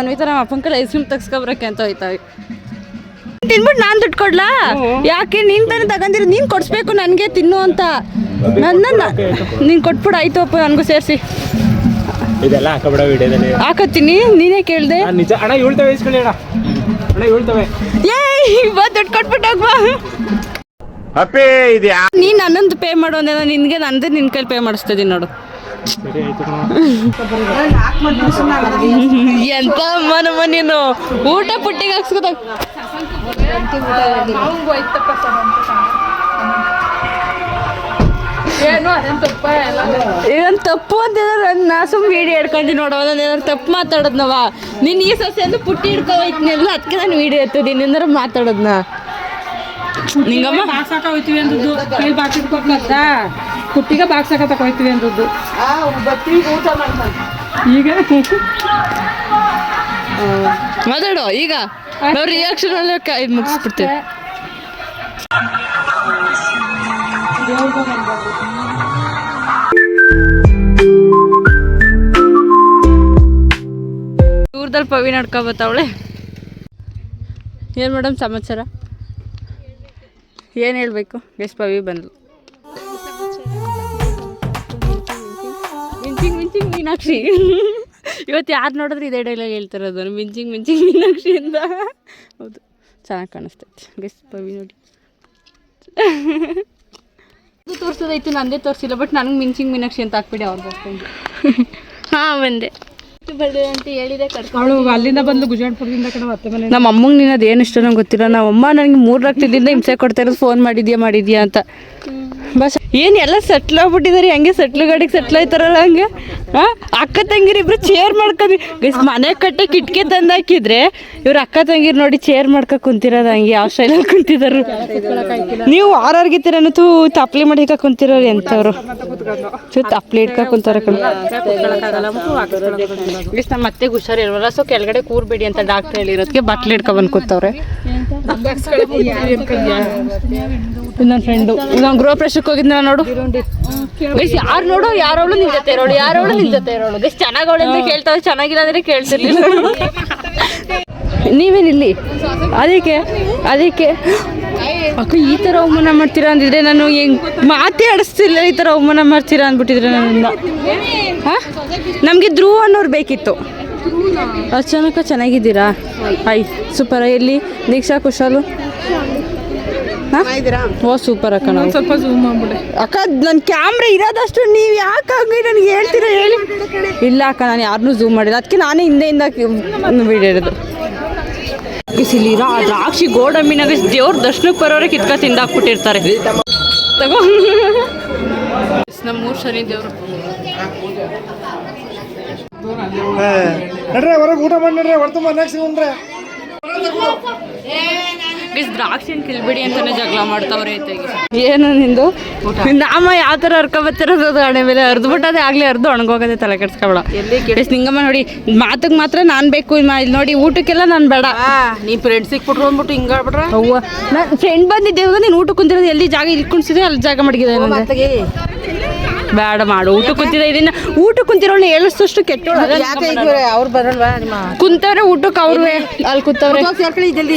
ಮನ್ವಿತ ನಮ್ಮ ಅಪ್ಪನ ಕಡೆ ಐಸ್ ಕ್ರೀಮ್ ತೆಗ್ಸ್ಕೊಬ್ರಕ್ಕೆ ಅಂತ ಹೋಯ್ತಾವೆ. ತಿನ್ಬಿಟ್ಟು ನಾನು ದುಡ್ಡು ಕೊಡ್ಲಾ? ಯಾಕೆ? ನೀನ್ ತಾನೇ ತಗೊಂಡಿರ ನೀನ್ ಕೊಡ್ಸ್ಬೇಕು ನನಗೆ ತಿನ್ನು ಅಂತ. ನನ್ನ ನೀನ್ ಕೊಟ್ಬಿಡು ಆಯ್ತು ಅಪ್ಪ ನನಗೂ ಸೇರಿಸಿ. ಇದೆಲ್ಲ ಹಾಕಬೇಡ ವಿಡಿಯೋದಲ್ಲಿ. ಹಾಕತ್ತೀನಿ ನೀನೇ ಕೇಳ್ದೆ. ನಾನ್ ನಿಜ ಅಣ್ಣ ಹೇಳ್ತವೆ ಇಸ್ಕೊಳ್ಳಿ ಅಣ್ಣ. ಅಣ್ಣ ಹೇಳ್ತವೆ. ಏಯ್ ಬಾ ದುಡ್ಡು ಕೊಟ್ಬಿಟ್ಟು ಹೋಗ್ಬಾ ಅಪ್ಪೇ ಇದೆಯಾ? ನೀನ್ ನನ್ನಂದು ಪೇ ಮಾಡು ಅಂದೆ ನಾನು ನಿನ್ಗೆ ನಂದೇ ನಿನ್ ಕೈಲಿ ಪೇ ಮಾಡಿಸ್ತಾ ಇದೀನಿ ನೋಡು. ಎಂತ ಮನ ಮನೇನು ನೀನು? ಊಟ ಪುಟ್ಟಿಗೆ ಹಾಕ್ಸ್ಕೊತ ಇದನ್ ತಪ್ಪು ಅಂತ ನಾ ಸುಮ್ ವಿಡಿಯೋ ಹಿಡ್ಕೊಂಡು ನೋಡೋ ನಾನು ಏನಾದ್ರು ತಪ್ಪು ಮಾತಾಡೋದ್ನವ? ನಿನ್ನ ಈ ಸಸ್ಯ ಅಂದ್ರೆ ಪುಟ್ಟಿ ಹಿಡ್ಕೊ ಹೋಯ್ತಿನಿಲ್ಲ ಅದಕ್ಕೆ ನಾನು ವಿಡಿಯೋ ಎತ್ತಿದ್ದೀನಿ ಅಂದ್ರೆ ಮಾತಾಡೋದ್ನ. ನಿಂಗಮ್ಮ? ಕುಟ್ಟಿಗೆ ಬಾಕ್ಸಾಕ ತಗೋಯ್ತೀವಿ ಅಂದದ್ದು. ಈಗ? ಮಾತಾಡು ಈಗ. ನಾವು ರಿಯಾಕ್ಷನ್ ಅಲ್ಲಿ ಇದು ಮುಗಿಸ್ಬಿಡ್ತೇವೆ. ದೂರದಲ್ಲಿ ಪವಿ ನಡ್ಕೊ ಬತ್ತಾವಳೆ. ಏನು ಮೇಡಮ್ ಸಮಾಚಾರ? ಏನು ಹೇಳಬೇಕು? ಎಷ್ಟು ಪವಿ ಬಂದ್ಲು. ಮೀನಾಕ್ಷಿ. ಇವತ್ತು ಯಾರು ನೋಡಿದ್ರೆ ಇದೇ ಡೈಲಾಗ್ ಹೇಳ್ತಿರೋದು ಮಿಂಚಿಂಗ್ ಮಿಂಚಿಂಗ್ ಮೀನಾಕ್ಷಿ ಅಂತ ಹೌದು, ಚೆನ್ನಾಗಿ ಕಾಣಿಸ್ತೈತೆ ಗೆಸ್ ಪವಿ ನೋಡಿ. ತೋರಿಸೋದೈತು ನಂದೇ ತೋರಿಸಿಲ್ಲ ಬಟ್ ನನಗೆ ಮಿಂಚಿಂಗ್ ಮೀನಾಕ್ಷಿ ಅಂತ ಹಾಕ್ಬಿಡಿ ಅವ್ರು ಬರ್ಕೊಂಡು ಹಾಂ, ಬಂದೆ. ಅಂತ ಹೇಳಿದೆ ಅವಳು ಅಲ್ಲಿಂದ ಬಂದು ಗುಜರಾಟ್ಪುರದಿಂದ ಕಡೆ ಮನೆ ನಮ್ಮ ಅಮ್ಮಂಗೆ ನೀನು ಅದೇನು ಇಷ್ಟ ನಂಗೆ ಗೊತ್ತಿಲ್ಲ. ನಮ್ಮ ಅಮ್ಮ ನನಗೆ ಮೂರು ರಕ್ತದಿಂದ ಹಿಂಸೆ ಕೊಡ್ತಾ ಇರೋದು ಫೋನ್ ಮಾಡಿದ್ಯಾ ಮಾಡಿದ್ಯಾ ಅಂತ. ಬಸ್ ಏನು ಎಲ್ಲ ಸೆಟ್ಲ್ ಆಗ್ಬಿಟ್ಟಿದಾರೆ ಹಂಗೆ ಸೆಟ್ಲ್ ಗಾಡಿಗೆ ಸೆಟ್ಲ್ ಆಯ್ತಾರಲ್ಲ ಹಂಗೆ? ಹಾಂ ಅಕ್ಕ ತಂಗಿರು ಇಬ್ರು ಚೇರ್ ಮಾಡ್ಕೊಂಡು ಗೈಸ್ ಮನೆ ಕಟ್ಟೆ ಕಿಟಕಿ ತಂದಾಕಿದ್ರೆ ಇವ್ರು ಅಕ್ಕ ತಂಗಿರ್ ನೋಡಿ ಚೇರ್ ಮಾಡ್ಕೊ ಕುಂತಿರೋದು ಹಂಗೆ ಯಾವ ಸ್ಟೈಲಲ್ಲಿ ಕುಂತಿದಾರು. ನೀವು ಆರಾರ್ಗಿತ್ತೀರನ್ನು ತೂ ತಪ್ಲಿ ಮಾಡಿ ಹಿಕ್ಕ ಕುಂತಿರೋರು ಎಂಥವ್ರು ತಪ್ಲಿ ಇಟ್ಕೊ ಕುಂತಾರ ಗೈಸ್ ನಮ್ಮ ಮತ್ತೆ ಹುಷಾರಿರಲ್ಲ ಸೊ ಕೆಳಗಡೆ ಕೂರ್ಬೇಡಿ ಅಂತ ಡಾಕ್ಟರ್ ಹೇಳಿರೋದಕ್ಕೆ ಬಟ್ಲು ಹಿಡ್ಕೊ ಬಂದು ಕೂತವ್ರೆ. ನನ್ನ ಫ್ರೆಂಡು ನಾನು ಗೃಹ ಪ್ರವೇಶಕ್ಕೆ ಹೋಗಿದ್ನ ನೋಡು. ಗೈಸ್ ಯಾರು ನೋಡು, ಯಾರವಳು ನಿನ್ ಜೊತೆ ಇರೋಳು, ಯಾರವಳು ನಿನ್ ಜೊತೆ ಇರೋಳು. ಗೈಸ್ ಚೆನ್ನಾಗವಳು ಅಂತ ಕೇಳ್ತಾವೆ ಚೆನ್ನಾಗಿಲ್ಲ ಅಂದ್ರೆ ಕೇಳ್ತಿರ್ಲಿಲ್ಲ. ನೀವೇನಿಲ್ಲಿ? ಅದಕ್ಕೆ ಅದಕ್ಕೆ. ಅಕ್ಕ ಈ ಥರ ಅವಮಾನ ಮಾಡ್ತೀರಾ ಅಂದಿದ್ರೆ ನಾನು ಹೆಂಗ್ ಮಾತೇ ಆಡಿಸ್ತಿಲ್ಲ ಈ ಥರ ಅವಮಾನ ಮಾಡ್ತೀರಾ ಅಂದ್ಬಿಟ್ಟಿದ್ರೆ ನನ್ನಿಂದ ಹಾಂ? ನಮಗೆ ಧ್ರುವ ಅನ್ನೋರು ಬೇಕಿತ್ತು. ಅಚಾನಕ ಚೆನ್ನಾಗಿದ್ದೀರಾ? ಆಯ್ ಸೂಪರ. ಎಲ್ಲಿ? ದೀಕ್ಷಾ ಕುಶಾಲು? ಓ ಸೂಪರ್ ಅಕ್ಕ ನಾವು. ಸ್ವಲ್ಪ ಝೂಮ್ ಮಾಡ್ಬಿಡೆ. ಅಕ್ಕ ನನ್ನ ಕ್ಯಾಮ್ರಾ ಇರೋದಷ್ಟು ನೀವು ಯಾಕೆ ಹಂಗೆ ನನಗೆ ಹೇಳ್ತೀರಾ ಹೇಳಿ? ಇಲ್ಲ ಅಕ್ಕ ನಾನು ಯಾರನ್ನೂ ಝೂಮ್ ಮಾಡಿಲ್ಲ. ಅದಕ್ಕೆ ನಾನೇ ಹಿಂದೆಯಿಂದ ವಿಡಿಯೋ ಇರೋದು ಆ ದ್ರಾಕ್ಷಿ ಗೋಡಂಬಿನಾಗ ದೇವ್ರ ದರ್ಶನಕ್ಕೆ ಬರೋರೆ ಕಿತ್ಕ ತಿಂದಾಕ್ಬಿಟ್ಟಿರ್ತಾರೆ. ತಗೋ. ನಮ್ಮ ಮೂರು ಶನಿ ದೇವರು. ನಡ್ರೆ ಹೊರಗೆ ಊಟ ಮಾಡಿ ನಡ್ರೆ ಹೊರತು ನೆಕ್ಸ್ಟ್ ಉಂಡ್ರೆ ಬಿಸ್ ದ್ರಾಕ್ಷಿ ಕಿಲ್ಬಿಡಿ ಅಂತಾನೆ ಜಗಳ ಮಾಡ್ತಾವ್ರೆ ಏನು ನಿಂದು? ನಾಮ ಯಾವ ಥರ ಹರ್ಕೊಬತ್ತಿರೋದು ಅದು ಹಣೆ ಮೇಲೆ? ಅರ್ದು ಬಿಟ್ಟದೆ ಆಗ್ಲಿ ಅರ್ದು ಒಣಗೋಗದೆ ತಲೆ ಕೆಡ್ಸ್ಕೊಬೇಡ. ಎಲ್ಲಿ ನಿಂಗಮ್ಮ ನೋಡಿ ಮಾತಿಗೆ ಮಾತ್ರ ನಾನು ಬೇಕು ಇಲ್ಲಿ ನೋಡಿ ಊಟಕ್ಕೆಲ್ಲ ನಾನು ಬೇಡ. ನೀ ಫ್ರೆಂಡ್ ಸಿಕ್ಬಿಟ್ರು ಅಂದ್ಬಿಟ್ಟು ಹಿಂಗೆ ಹೇಳ್ಬಿಟ್ರೆ ಅವ್ವ ನಾನು ಫ್ರೆಂಡ್ ಬಂದಿದ್ದೇವಾಗ ನೀನ್ ಊಟ ಕುಂತಿರೋದು ಎಲ್ಲಿ ಜಾಗ ಇಲ್ಲಿ ಕುಣ್ಸಿದ್ರೆ ಅಲ್ಲಿ ಜಾಗ ಮಡಗಿದೆ ನನಗೆ ಬೇಡ ಮಾಡು ಊಟ ಕುಂತಿದ ಇದನ್ನ. ಊಟ ಕುಂತಿರೋಣ ಹೇಳಿಸಷ್ಟು ಕೆಟ್ಟ ಅವ್ರು ಬರಲ್ವಾ ಕುಂತವ್ರೆ ಊಟಕ್ಕೆ ಅವ್ರೇ ಅಲ್ಲಿ ಕೂತವ್ರೆ.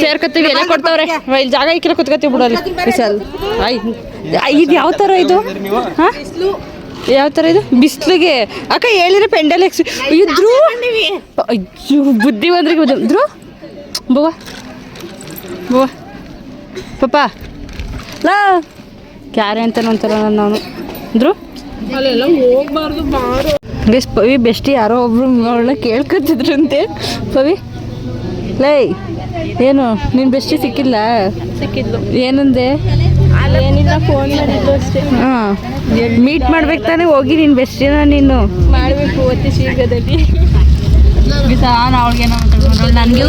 ಸೇರ್ಕತ್ತೀವಿ ಎಲ್ಲ ಕೊಡ್ತಾವ್ರೆ. ಇಲ್ಲಿ ಜಾಗ ಇಕ್ಕಿಲ್ಲ ಕುತ್ಕೋತೀವಿ ಬಿಡಲ್ಲ ಬಿಸಲ್ ಆಯ್ ಇದು ಯಾವ ಥರ ಇದು? ಹಾಂ? ಯಾವ ಥರ ಇದು? ಬಿಸಿಲಿಗೆ. ಅಕ್ಕ ಹೇಳಿದ್ರೆ ಪೆಂಡಲ್ ಎಕ್ಸ್ ಇದ್ರು ಅಯ್ಯೋ ಬುದ್ಧಿ ಬಂದ್ರಿಗೆ ಇದ್ರು ಬವ್ವ. ಬವ್ವ. ಪಾಪ ಲಾ. ಕ್ಯಾರೆ ಅಂತ ಅಂತಾರ ನಾನು. ಬಾರು. ಬೆಸ್ ಪವಿ ಬೆಸ್ಟ್ ಯಾರೋ ಒಬ್ರು ಅವಳನ್ನ ಕೇಳ್ಕೊತಿದ್ರಂತೆ. ಪವಿ. ಲೈ. ಏನು ನಿನ್ ಬೆಸ್ಟಿ ಸಿಕ್ಕಿಲ್ಲ ಸಿಕ್ಕಿದ್ಲು. ಏನಂದೆ? ಏನಿಲ್ಲ ಫೋನ್ ಮಾಡಿದ್ದು ಅಷ್ಟೇ. ಹಾಂ. ಮೀಟ್ ಮಾಡ್ಬೇಕು ತಾನೇ ಹೋಗಿ ನಿನ್ ಬೆಸ್ಟಿನ ನೀನು? ಮಾಡಬೇಕು ಶೀಘ್ರದಲ್ಲಿ. ಅವಳಿಗೆ ನನಗೆ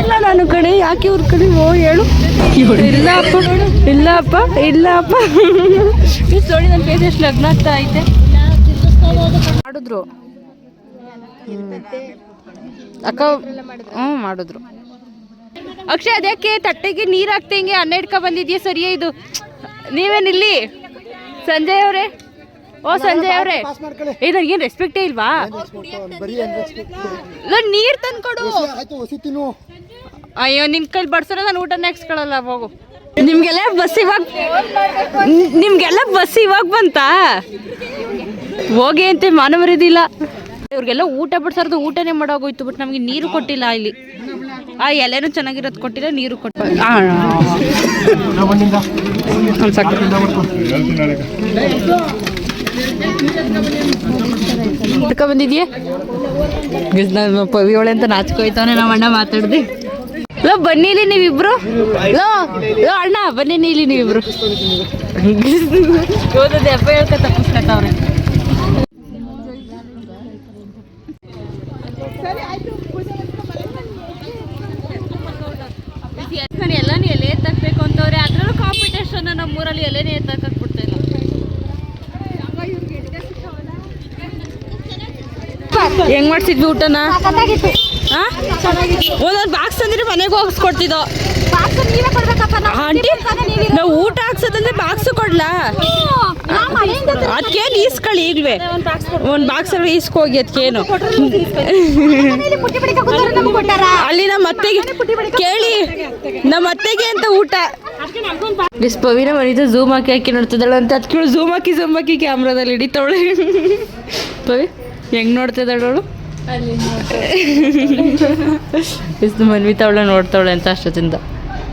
ಇಲ್ಲ ನಾನು ಕಡೆ ಯಾಕೆ ಇವ್ರ ಕಡೆ ಓ ಹೇಳು. ಇಲ್ಲ ಅಪ್ಪ. ಇಲ್ಲ ಅಪ್ಪ. ಇಲ್ಲ ಅಪ್ಪ. ನೋಡಿ ನನ್ನ ಫೇಸ್ ಎಷ್ಟು ಲಗ್ನ ಆಗ್ತಾ ಐತೆ. ಮಾಡಿದ್ರು. ಅಕ್ಕ, ಹ್ಞೂ, ಮಾಡಿದ್ರು. ಅಕ್ಷಯ್ ಅದಕ್ಕೆ ತಟ್ಟೆಗೆ ನೀರು ಹಾಕ್ತಂಗೆ ಅನ್ನ ಇಡ್ಕ ಬಂದಿದ್ಯಾ? ಸರಿಯೇ ಇದು. ನೀವೇನಿಲ್ಲಿ ಸಂಜಯ್ ಅವರೇ. ಓ, ಸಂಜಯ್ ಅವರೇ. ಏ ನನಗೇನು ರೆಸ್ಪೆಕ್ಟೇ ಇಲ್ವಾ? ನೀರು ತಂದ್ಕೊಡು ಅಯ್ಯೋ, ನಿನ್ ಕೈಲಿ ಬಡ್ಸೋಣ ನಾನು ಊಟ ನೆಕ್ಸ್ಕೊಳ್ಳಲ್ಲ ಹೋಗು. ನಿಮ್ಗೆಲ್ಲ ಬಸ್ ಇವಾಗ ನಿಮ್ಗೆಲ್ಲ ಬಸ್ ಇವಾಗ ಬಂತಾ? ಹೋಗಿ ಅಂತ ಮಾನವರಿದಿಲ್ಲ ಇವ್ರಿಗೆಲ್ಲ ಊಟ ಬಿಡ್ಸಾರ್ದು ಊಟನೇ ಮಾಡೋಗೋಯ್ತು ಬಟ್ ನಮಗೆ ನೀರು ಕೊಟ್ಟಿಲ್ಲ ಇಲ್ಲಿ. ಆ ಎಲೆನೂ ಚೆನ್ನಾಗಿರೋದು ಕೊಟ್ಟಿಲ್ಲ ನೀರು ಕೊಟ್ಟು ಬಂದಿದ್ಯಾ? ನಾನು ಪವಿಯೋಳೆ ಅಂತ ನಾಚ್ಕೋಯ್ತಾನೆ ನಮ್ಮ ಅಣ್ಣ ಮಾತಾಡ್ದೆ. ಲೋ ಬನ್ನಿ ಇಲ್ಲಿ ನೀವಿಬ್ರು. ಲೋ ಲೋ ಅಣ್ಣ ಬನ್ನಿ ಇಲ್ಲಿ ನೀವಿಬ್ರು. ಓದೋದು ಅಪ್ಪ ಹೇಳ್ಕ ಪುಸ್ತಕ ನಾನು ಎಲೆನೇ ಬಿಡ್ತಾ ಇಲ್ಲ. ಹೆಂಗ್ ಮಾಡ್ಸಿದ್ವಿ ಊಟನ? ಹಾ? ಒಂದೊಂದು ಬಾಕ್ಸ್ ಅಂದ್ರೆ ಮನೆಗೆ ಹೋಗಿಸ್ಕೊಡ್ತಿದ್ದೋ? ಆಂಟಿ ನಾವು ಊಟ ಹಾಕ್ಸೋದಂದ್ರೆ ಬಾಕ್ಸ್ ಕೊಡ್ಲಾ? ಅದಕ್ಕೇನು ಈಸ್ಕೊಳ್ಳಿ ಈಗಲೇ? ಒಂದು ಬಾಕ್ಸ್ ಅಲ್ಲಿ ಈಸ್ಕೋಗಿ ಅದಕ್ಕೇನು ಅಲ್ಲಿ ನಮ್ಮ ಅತ್ತೆಗೆ ಕೇಳಿ ನಮ್ಮ ಅತ್ತೆಗೆ ಅಂತ ಊಟ. ಮಿಸ್ ಪವಿನ ಮನಿದ ಝೂಮ್ ಹಾಕಿ ಹಾಕಿ ನೋಡ್ತಿದ್ದಾಳೆ ಅಂತ. ಅದಕ್ಕೆ ಝೂಮ್ ಹಾಕಿ ಝೂಮ್ ಹಾಕಿ ಕ್ಯಾಮ್ರಾದಲ್ಲಿ ಹಿಡಿತಾವಳೆ ಪವಿ ಹೆಂಗ್ ನೋಡ್ತಿದ್ದಾಳೆ ಅವಳು? ಇಷ್ಟು ಮನ್ವಿತಾವಳೆ ನೋಡ್ತಾವಳೆ ಅಂತ ಅಷ್ಟೊತ್ತಿಂದ.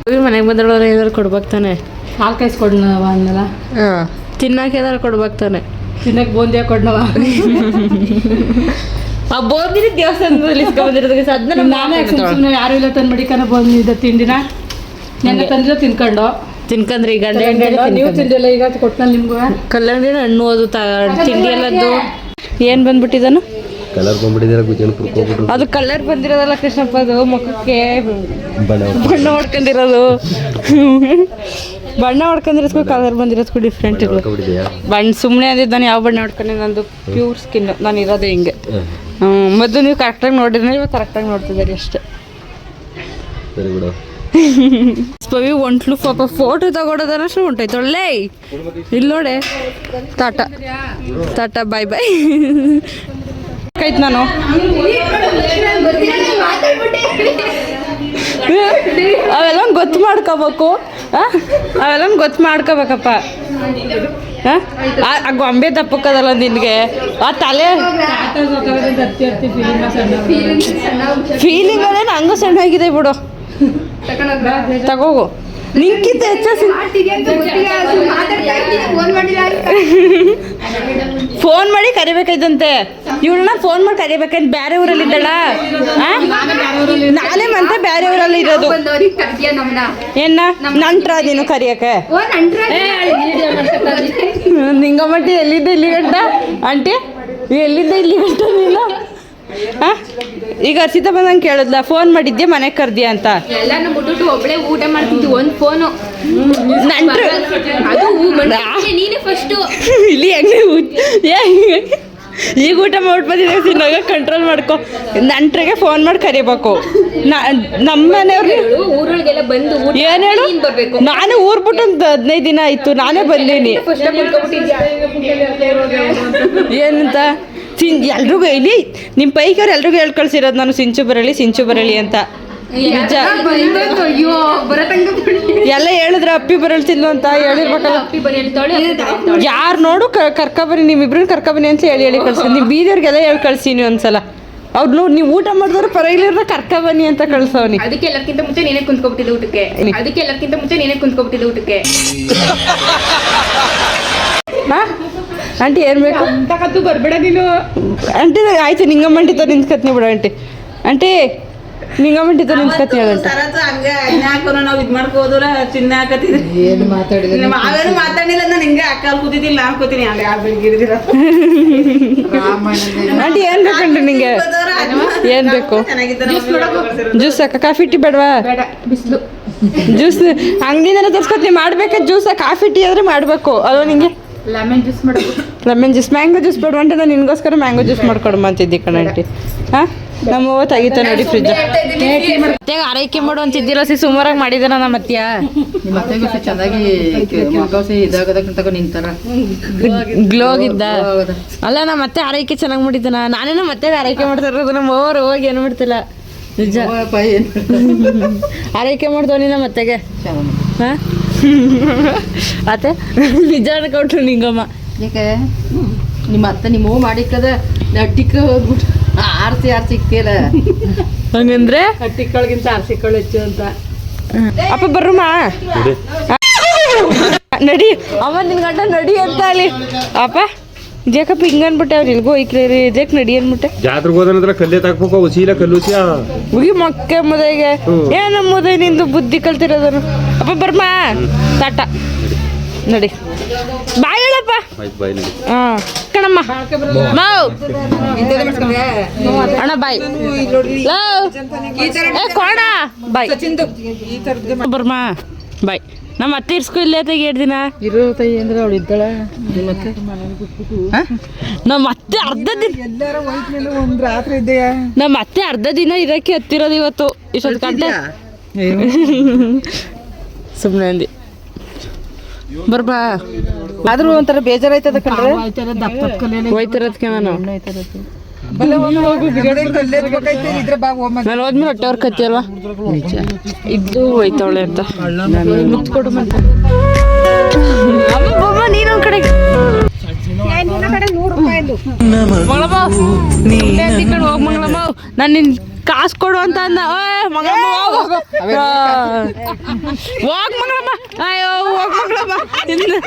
ಪವಿ ಮನೆಗೆ ಬಂದವಳು ಏನಾದ್ರು ಕೊಡ್ಬೇಕು ತಾನೆ? ಹಾಲು ಕಾಯಿಸ್ಕೊಡ್ನವ ಅನ್ನಲ್ಲ ಹಾಂ. ತಿನ್ನಕ್ಕೆ ಏನಾದ್ರು ಕೊಡ್ಬೇಕು ತಾನೆ? ತಿನ್ನಕ್ ಬೂಂದಿ ಕೊಡ್ನವ? ಆ ಬೋಂದಿನ ದೇವಸ್ಥಾನದಲ್ಲಿ ಇಸ್ಕೊಂಡ್ಬಂದಿರೋದಕ್ಕೆ ಸದ್ನ ನಾನೇ ಯಾರು ಇಲ್ಲ ತಂದ್ಬಿಡಿಕನ ಬೋಂದಿದ ತಿಂಡಿನ. ನೆನ್ನೆ ತಂದಿಲ್ಲ ತಿನ್ಕೊಂಡು? ತಿನ್ಕಂದ್ರಿ ಈಗ ಗಂಡ ನೀವು ತಿಂದಿಲ್ಲ ಈಗ ಕೊಟ್ಟನ ನಿಮ್ಗೂ? ಕಲ್ಲಂಗಡಿ ಹಣ್ಣು ಅದು ತ ತಿಂಡಿ ಎಲ್ಲದ್ದು ಏನು ಬಂದ್ಬಿಟ್ಟಿದನು ಕಲರ್ ಬಂದ್ಬಿಟ್ಟಿದ್ದಾರೆ ಅದು ಕಲರ್ ಬಂದಿರೋದಲ್ಲ ಕೃಷ್ಣಪ್ಪ ಅದು ಮುಖಕ್ಕೆ ಬಣ್ಣ ಹೊಡ್ಕೊಂಡಿರೋದು. ಬಣ್ಣ ಹೊಡ್ಕೊಂಡಿರೋದಕ್ಕೂ ಕಲರ್ ಬಂದಿರೋದು ಡಿಫ್ರೆಂಟ್ ಇರೋದು ಬಣ್ಣ ಸುಮ್ಮನೆ ಅಂದಿದ್ದು ನಾನು ಯಾವ ಬಣ್ಣ ಹೊಡ್ಕೊಂಡು ನಂದು? ಪ್ಯೂರ್ ಸ್ಕಿನ್ ನಾನು ಇರೋದೇ ಹಿಂಗೆ. ಮೊದಲು ನೀವು ಕರೆಕ್ಟಾಗಿ ನೋಡಿದ್ರೆ ಇವಾಗ ಕರೆಕ್ಟಾಗಿ ನೋಡ್ತಿದ್ದೀರಿ ಅಷ್ಟೇ. ಸರಿ ಬಿಡು. ಪವಿ ಒಂಟ್ಲು ಪಾಪ ಫೋಟೋ ತಗೊಳೋದನ್ನಷ್ಟು ಉಂಟಾಯ್ತು ಒಳ್ಳೆ ಇಲ್ಲೋಡೆ ನೋಡೆ. ತಾಟ ತಾಟ ಬಾಯ್ ಬಾಯ್ ಆಯ್ತು ನಾನು. ಅವೆಲ್ಲ ಗೊತ್ತು ಮಾಡ್ಕೋಬೇಕು. ಆ? ಅವೆಲ್ಲ ಗೊತ್ತು ಮಾಡ್ಕೋಬೇಕಪ್ಪ. ಆ? ಗೊಂಬೆ ತಪ್ಪಕ್ಕದಲ್ಲ ನಿನ್ಗೆ. ಆ ತಲೆ. ಫೀಲಿಂಗ್ ಅಲ್ಲೇ ನಂಗೂ ಸಣ್ಣಾಗಿದೆ ಬಿಡು. ತಗೋಗು. ನಿಂಕಿಂತ ಹೆಚ್ಚ ಫೋನ್ ಮಾಡಿ ಕರಿಬೇಕಾಯ್ತಂತೆ. ಇವಳನ್ನ ಫೋನ್ ಮಾಡಿ ಕರಿಬೇಕಂತ ಬೇರೆ ಊರಲ್ಲಿ ಇದ್ದಳ ನಾನೇ ಮತ್ತೆ ಬೇರೆ ಊರಲ್ಲಿ ಇರೋದು. ಏನ? ನಂಟ್ರ ನೀನು ಕರಿಯಕ್ಕೆ? ನಿಂಗಮ್ಮಟ್ಟಿ ಎಲ್ಲಿದ್ದೆ ಇಲ್ಲಿ ಗಂಟ ಆಂಟಿ ಎಲ್ಲಿದ್ದೆ ಇಲ್ಲಿ ಗಂಟ ನೀನು? ಈಗ ಹರ್ಷಿತಾ ಬಂದಂಗೆ ಕೇಳಿದ್ಲ ಫೋನ್ ಮಾಡಿದ್ದೆ ಮನೆಗೆ ಕರ್ದ್ಯಾ ಅಂತ? ಎಲ್ಲಾನು ಮುಟ್ಬಿಟ್ಟು ಒಬ್ಳೆ ಊಟ ಮಾಡ್ತಿದ್ವಿ ಒಂದ್ ಫೋನು ನಂಟ್ರು? ಅದು ನೀನೇ ಫಸ್ಟ್ ಇಲ್ಲಿ ಹೆಂಗೆ ಊಟ ಏ, ಈಗ ಊಟ ಮಾಡ್ಬಿಟ್ಟು ಬಂದಿದ್ದೀವಿ ತಿನ್ನಾಗ ಕಂಟ್ರೋಲ್ ಮಾಡ್ಕೊ. ನಂಟ್ರಿಗೆ ಫೋನ್ ಮಾಡಿ ಕರಿಬೇಕು. ನಮ್ಮ ಮನೆಯವ್ರಿಗೆ ಊರೊಳಗೆಲ್ಲ ಬಂದು ಊಟ ಏನು ಹೇಳು? ನೀನ್ ಬರ್ಬೇಕು. ನಾನು ಊರ್ ಬಿಟ್ಟು ಒಂದು ಹದಿನೈದು ದಿನ ಆಯ್ತು ನಾನೇ ಬಂದೀನಿ. ಏನಂತ ಸಿನ್ ಎಲ್ರಿಗೂ ಇಲ್ಲಿ ನಿಮ್ಮ ಪೈಕವ್ರು ಎಲ್ರಿಗೂ ಹೇಳ್ ಕಳ್ಸಿರೋದು ನಾನು ಸಿಂಚು ಬರಲಿ ಸಿಂಚು ಬರಲಿ ಅಂತ. ನಿಜ. ಎಲ್ಲ ಹೇಳಿದ್ರೆ ಅಪ್ಪಿ ಬರಲ್ ತಿನ್ನು ಅಂತ ಹೇಳಿರ್ಬೇಕಲ್ಲ ಯಾರು ನೋಡು ಕರ್ಕೊಬನ್ನಿ ನಿಮ್ಮಿಬ್ರನ್ನ ಕರ್ಕೊಬನ್ನಿ ಅಂತ ಹೇಳಿ ಹೇಳಿ ಕಳ್ಸಿ ನೀವು ಬೀದಿಯವ್ರಿಗೆಲ್ಲ ಹೇಳಿ ಕಳ್ಸೀನಿ ಒಂದ್ಸಲ. ಅವ್ರು ನೋಡಿ ನೀವು ಊಟ ಮಾಡಿದ್ರೆ ಪರವಾಗಿಲ್ಲ ಕರ್ಕೊಬನ್ನಿ ಅಂತ ಕಳ್ಸವ್ನಿ. ಅದಕ್ಕೆ ಎಲ್ಲಕ್ಕಿಂತ ಮುಂಚೆ ನೀನೇ ಕುಂತ್ಕೊಬಿಟ್ಟಿದ್ದೆ ಊಟಕ್ಕೆ. ಅದಕ್ಕೆ ಎಲ್ಲಕ್ಕಿಂತ ಮುಂಚೆ ನೀನೇ ಕುಂತ್ಕೊಬಿಟ್ಟಿದ್ದೆ ಊಟಕ್ಕೆ. ಹಾ? ಆಂಟಿ ಏನು ಬೇಕು? ತಗತ್ತು ಬರ್ಬೇಡ ನೀನು. ಆಂಟಿ ಆಯ್ತು ನಿಂಗಮ್ಮಂಟಿತ ನಿಂತ್ಕತ್ನಿ ಬಿಡು ಆಂಟಿ. ಆಂಟಿ ನಿಂಗಮಂಟಿತ ನಿಂತ್ಕತಿ ಹೇಳಂತ ಹಂಗ ಹಾಕೋನ ನಾವು ಇದು ಮಾಡ್ಕೋದ್ರ ಚಿನ್ನ ಹಾಕತ್ತಿದ್ರಿ. ಏನು ಮಾತಾಡಿದ್ರೆ? ನಮ್ಮ ಮಾವೇನು ಮಾತಾಡಿಲ್ಲ ನಾನು ಹಿಂಗೆ ಅಕ್ಕಲ್ ಕೂತಿದ್ದಿಲ್ಲ ನಾನು ಕೂತೀನಿ. ಅಲ್ಲಿ ಯಾರು ಆಂಟಿ ಏನ್ ಬೇಕಂಡ್ರಿ ನಿಂಗೆ? ಏನು ಬೇಕು? ಜ್ಯೂಸ್ ಹಾಕ? ಕಾಫಿ ಟೀ ಬೇಡವಾ? ಬೇಡ ಬಿಸಿಲು. ಜ್ಯೂಸ್ ಅಂಗಡಿಯಿಂದನೇ ತರ್ಸ್ಕೊತೀನಿ. ಮಾಡ್ಬೇಕಾ ಜ್ಯೂಸ್ ಕಾಫಿ ಟೀ ಆದ್ರೆ ಮಾಡಬೇಕು. ಅದು ನಿಂಗೆ? Lemon juice lemon juice mango juice ಬೇಡ ಅಂತ ನಾನು ನಿನ್ಗೋಸ್ಕರ ಮ್ಯಾಂಗೋ ಜ್ಯೂಸ್ ಮಾಡ್ಕೊಡಮ್ಮ ಅಂತಿದ್ದಿ ಕಣ ಆಂಟಿ. ಹಾ? ನಮ್ಮ ಅವ್ವ ತೆಗಿತ ನೋಡಿ ಫ್ರಿಜ್ ಮತ್ತೆ ಆರೈಕೆ ಮಾಡು ಅಂತಿದ್ದಿಲ್ಲ ಸಿ ಸುಮಾರಾಗಿ ಮಾಡಿದಾರ ನಮ್ಮ ಅತ್ಯ ನಿಮ್ಮ ಅತ್ತೆಗೂ ಚೆನ್ನಾಗಿ ಮುಖವಸಿ ಇದಾಗದಕ್ಕಂತ ನಿಂತಾರ. ಗ್ಲೋ ಆಗಿದ್ದ. ಅಲ್ಲ ನಮ್ಮ ಮತ್ತೆ ಆರೈಕೆ ಚೆನ್ನಾಗಿ ಮಾಡಿದ್ದಾನ ನಾನೇನು ಮತ್ತೆ ಆರೈಕೆ ಮಾಡ್ತಾ ಇರೋದು ನಮ್ಮ ಅವ್ರು ಹೋಗಿ ಏನು ಮಾಡ್ತಿಲ್ಲ. ನಿಜ. ಆರೈಕೆ ಮಾಡ್ದವನಿ ನಮ್ಮ ಅತ್ತೆಗೆ ಹಾ? ಅತ್ತೆ ನಿಜ ಅನ್ಕೊಂಡ್ರು ನಿಂಗಮ್ಮ. ಯಾಕೆ ನಿಮ್ಮ ಅತ್ತೆ ನಿಮ್ಮ ಹೂ ಮಾಡಿಕ್ಕದ ನಟ್ಟಿಕ್ಕ ಹೋಗ್ಬಿಟ್ಟು ಆರ್ಸಿ ಆರ್ಸಿ ಇಕ್ತಿಯಲ್ಲ? ಹಂಗಂದ್ರೆ? ಹಟ್ಟಿಗಳಿಗಿಂತ ಆರ್ಸಿಕ್ಕಳು ಹೆಚ್ಚು ಅಂತ ಅಪ್ಪ ಬರ್ರಮ್ಮ. ನಡಿ. ಅಮ್ಮ ನಿನ್ ಗಂಟ ನಡಿ ಅಂತ ಅಲ್ಲಿ. ಅಪ್ಪ. ಇದ್ಯಾಕಪ್ಪ ಹಿಂಗ ಅನ್ಬಿಟ್ಟೆ ಅವ್ರು ಇಲ್ಗೋ ರೀ ಜೇಕ್ ನಡಿ ಅನ್ಬಿಟ್ಟೆ ಜಾತ್ರೆಗೆ ಹೋದ ನಂತರ ಕಲ್ಲೇ ತಾಕ್ಬೇಕು ಉಸೀಲ ಕಲ್ಲುಸಿಯ ಮುಗಿ ಮಕ್ಕ ಮುದೈಗೆ ಏನ ಮುದೈ ನಿಂದು ಬುದ್ಧಿ ಕಲ್ತಿರೋದನು ಅಪ್ಪ ಬರ್ಮ ತಾಟ ನಡಿ ಬಾಯ್ ಹೇಳಪ್ಪ ಹಾ ಕಣಮ್ಮ ಮಾವ್ ಅಣ್ಣ ಬಾಯ್ ಲವ್. ಏ ಕೋಣ ಬಾಯ್ ಬರ್ಮ ಬಾಯ್ ನಮ್ಮ ಅತ್ತೆ ಇರ್ಸ್ಕೊ ಇಲ್ಲೇ ತೆಗಿ ಎರಡು ದಿನ. ಇರೋ ತಾಯಿ ಅಂದ್ರೆ ಅವಳು ಇದ್ದಾಳೆ. ನಿಮ್ಮ ಅತ್ತೆ? ಅರ್ಧ ದಿನ ಒಂದ್ ರಾತ್ರಿ ಇದೆಯಾ ನಮ್ಮ ಅತ್ತೆ ಅರ್ಧ ದಿನ ಇರಕ್ಕೆ ಹತ್ತಿರೋದು ಇವತ್ತು. ಇಷ್ಟೊಂದು ಗಂಟೆ ಸುಮ್ಮನೆ ಅಂದಿ. ಬರ್ಬಾ ಆದ್ರೂ ಒಂಥರ ಬೇಜಾರಾಯ್ತದ ಕಂಡ್ರೆ ಹೋಯ್ತಿರೋದಕ್ಕೆ ನಾನು. ನಾನು ಹೋದ್ಮೇಲೆ ಹೊಟ್ಟೆವ್ರ ಕತ್ತಿ ಅಲ್ವಾ ಇದ್ದು ಹೋಯ್ತಾವಳೆ ಅಂತ. ಮುತ್ಕೊಡು ಮತ್ತೆ. ಅಮ್ಮ ಬೊಮ್ಮ ನೀನು ಕಾಸು ಕೊಡು ಅಂತ ಅಂದ. ಓಯ್ ಮಂಗಳಮ್ಮ ಹೋಗ್ ಹೋಗ್. ಮಂಗಳಮ್ಮ. ಅಯ್ಯೋ ಹೋಗ್ ಮಂಗಳಮ್ಮ. ಇನ್ನು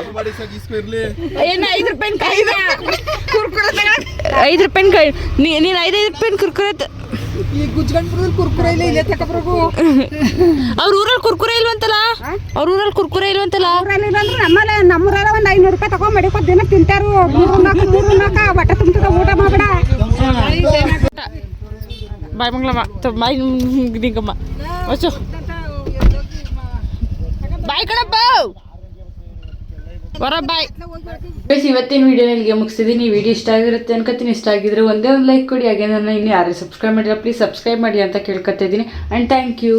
ಏನು ಐದು ರೂಪಾಯಿ ಕೈ ಐದು ರೂಪಾಯಿ ನೀನು ಐದೈದು ರೂಪಾಯಿ ಕುರ್ಕುರೆ ಪ್ರಭು. ಅವ್ರ ಊರಲ್ಲಿ ಕುರ್ಕುರೆ ಇಲ್ವಂತಲ್ಲ? ಅವ್ರ ಊರಲ್ಲಿ ಕುರ್ಕುರೆ ಇಲ್ವಂತಲ್ಲ? ನಮ್ಮಲ್ಲ ನಮ್ಮೂರಲ್ಲ ಒಂದು ಐನೂರು ರೂಪಾಯಿ ತಗೊಂಡ್ ಮಡಿಕೋ ದಿನ ತಿಂತಾರು. ಮೂರು ನಾಲ್ಕು ಮೂರು ನಾಲ್ಕ ಬಟ್ಟೆ ತುಂಬ ಊಟ ಮಾಡ್ಬೇಡ. ಬಾಯ್ ಮಂಗಳಮ್ಮ ಬಾಯ್ ನಿಂಗಮ್ಮ. ಬಾಯ್ ಕಣಪ್ಪ. ಇವತ್ತಿನ ವಿಡಿಯೋ ಇಲ್ಲಿಗೆ ಮುಗಿಸಿದ್ದೀನಿ ವಿಡಿಯೋ ಇಷ್ಟ ಆಗಿರುತ್ತೆ ಅನ್ಕೋತೀನಿ. ಇಷ್ಟ ಆಗಿದ್ರೆ ಒಂದೇ ಒಂದು ಲೈಕ್ ಕೊಡಿ. ಹಾಗೆ ನನ್ನ ಇನ್ನು ಯಾರು ಸಬ್ಸ್ಕ್ರೈಬ್ ಮಾಡಿಲ್ಲ ಪ್ಲೀಸ್ ಸಬ್ಸ್ಕ್ರೈಬ್ ಮಾಡಿ ಅಂತ ಕೇಳ್ಕೊತಾ ಇದ್ದೀನಿ. And thank you